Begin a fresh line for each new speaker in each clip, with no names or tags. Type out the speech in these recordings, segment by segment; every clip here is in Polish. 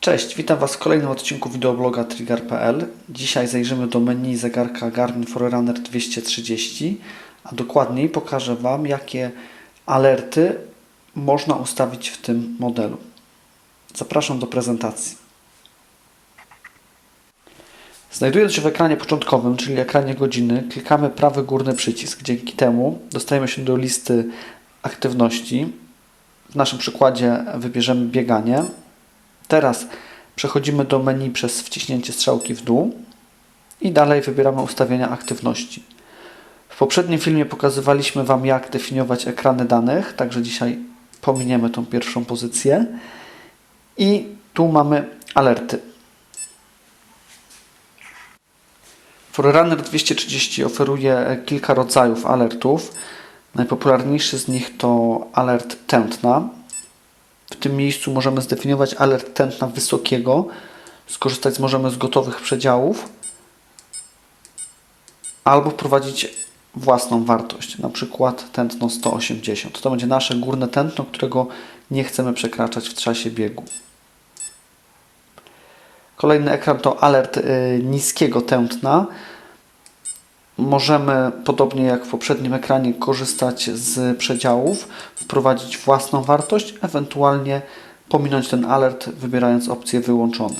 Cześć, witam Was w kolejnym odcinku wideobloga Trigger.pl. Dzisiaj zajrzymy do menu zegarka Garmin Forerunner 230, a dokładniej pokażę Wam, jakie alerty można ustawić w tym modelu. Zapraszam do prezentacji. Znajdując się w ekranie początkowym, czyli ekranie godziny, klikamy prawy górny przycisk. Dzięki temu dostajemy się do listy aktywności. W naszym przykładzie wybierzemy bieganie. Teraz przechodzimy do menu przez wciśnięcie strzałki w dół i dalej wybieramy ustawienia aktywności. W poprzednim filmie pokazywaliśmy Wam, jak definiować ekrany danych, także dzisiaj pominiemy tą pierwszą pozycję. I tu mamy alerty. Forerunner 230 oferuje kilka rodzajów alertów. Najpopularniejszy z nich to alert tętna. W tym miejscu możemy zdefiniować alert tętna wysokiego. Skorzystać możemy z gotowych przedziałów albo wprowadzić własną wartość, na przykład tętno 180. To będzie nasze górne tętno, którego nie chcemy przekraczać w czasie biegu. Kolejny ekran to alert y, niskiego tętna. Możemy, podobnie jak w poprzednim ekranie, korzystać z przedziałów, wprowadzić własną wartość, ewentualnie pominąć ten alert, wybierając opcję wyłączone.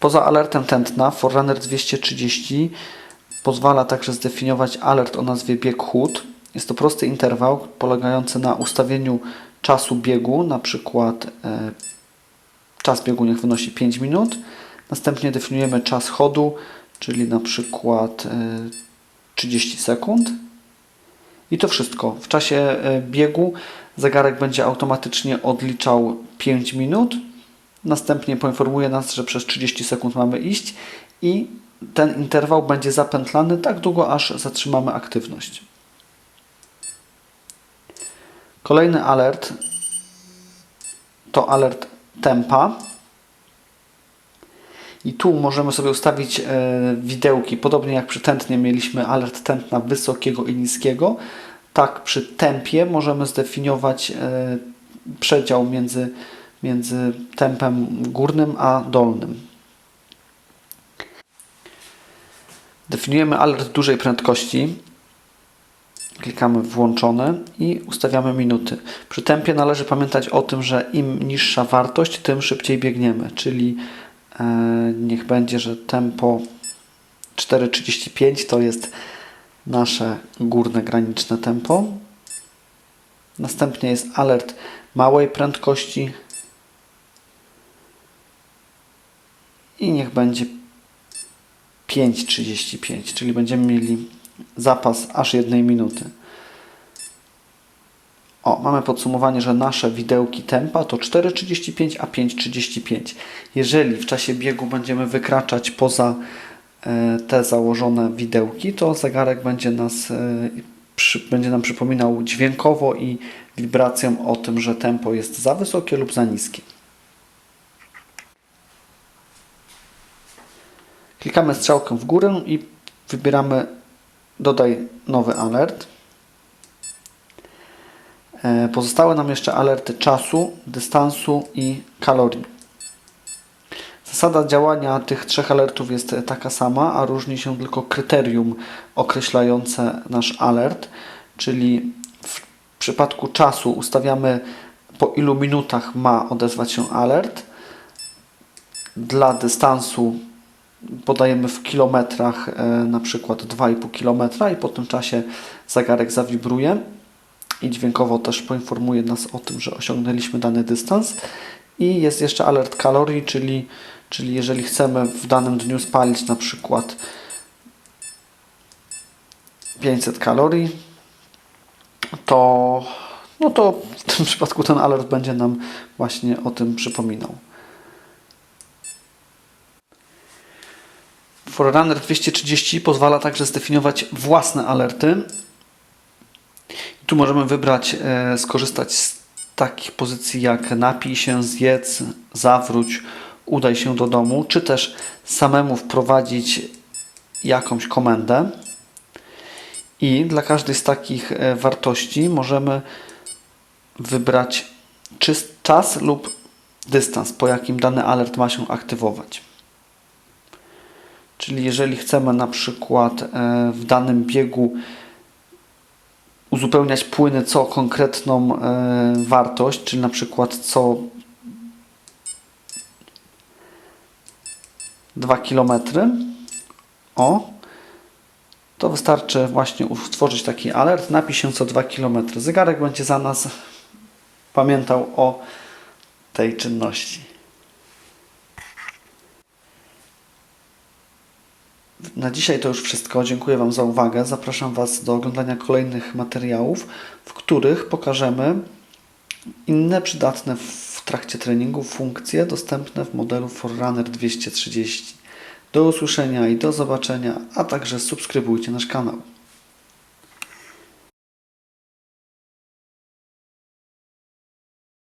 Poza alertem tętna Forerunner 230 pozwala także zdefiniować alert o nazwie bieg chód. Jest to prosty interwał polegający na ustawieniu czasu biegu, na przykład e, czas biegu niech wynosi 5 minut. Następnie definiujemy czas chodu, czyli na przykład e, 30 sekund. I to wszystko. W czasie e, biegu zegarek będzie automatycznie odliczał 5 minut. Następnie poinformuje nas, że przez 30 sekund mamy iść i ten interwał będzie zapętlany tak długo, aż zatrzymamy aktywność. Kolejny alert to alert tempa. I tu możemy sobie ustawić e, widełki. Podobnie jak przy tętnie mieliśmy alert tętna wysokiego i niskiego, tak przy tempie możemy zdefiniować e, przedział między, między tempem górnym a dolnym. Definiujemy alert dużej prędkości. Klikamy włączone i ustawiamy minuty. Przy tempie należy pamiętać o tym, że im niższa wartość, tym szybciej biegniemy, czyli niech będzie, że tempo 4,35 to jest nasze górne graniczne tempo. Następnie jest alert małej prędkości i niech będzie 5,35, czyli będziemy mieli zapas aż jednej minuty. O, mamy podsumowanie, że nasze widełki tempa to 4,35 a 5,35. Jeżeli w czasie biegu będziemy wykraczać poza e, te założone widełki, to zegarek będzie, nas, e, będzie nam przypominał dźwiękowo i wibracją o tym, że tempo jest za wysokie lub za niskie. Klikamy strzałkę w górę i wybieramy dodaj nowy alert. E, Pozostały nam jeszcze alerty czasu, dystansu i kalorii. Zasada działania tych trzech alertów jest taka sama, a różni się tylko kryterium określające nasz alert, czyli w przypadku czasu ustawiamy po ilu minutach ma odezwać się alert. Dla dystansu podajemy w kilometrach e, na przykład 2,5 km i po tym czasie zegarek zawibruje i dźwiękowo też poinformuje nas o tym, że osiągnęliśmy dany dystans. I jest jeszcze alert kalorii, czyli, czyli jeżeli chcemy w danym dniu spalić na przykład 500 kalorii, to, no to w tym przypadku ten alert będzie nam właśnie o tym przypominał. Forerunner 230 pozwala także zdefiniować własne alerty. Tu możemy wybrać, e, skorzystać z takich pozycji jak napij się, zjedz, zawróć, udaj się do domu, czy też samemu wprowadzić jakąś komendę. I dla każdej z takich e, wartości możemy wybrać czyst czas lub dystans, po jakim dany alert ma się aktywować. Czyli jeżeli chcemy na przykład e, w danym biegu uzupełniać płyny co konkretną e, wartość, czyli na przykład co 2 km, o, to wystarczy właśnie utworzyć taki alert, napisz się co 2 km. Zegarek będzie za nas pamiętał o tej czynności. Na dzisiaj to już wszystko. Dziękuję Wam za uwagę. Zapraszam Was do oglądania kolejnych materiałów, w których pokażemy inne przydatne w trakcie treningu funkcje dostępne w modelu Forerunner 230. Do usłyszenia i do zobaczenia, a także subskrybujcie nasz kanał.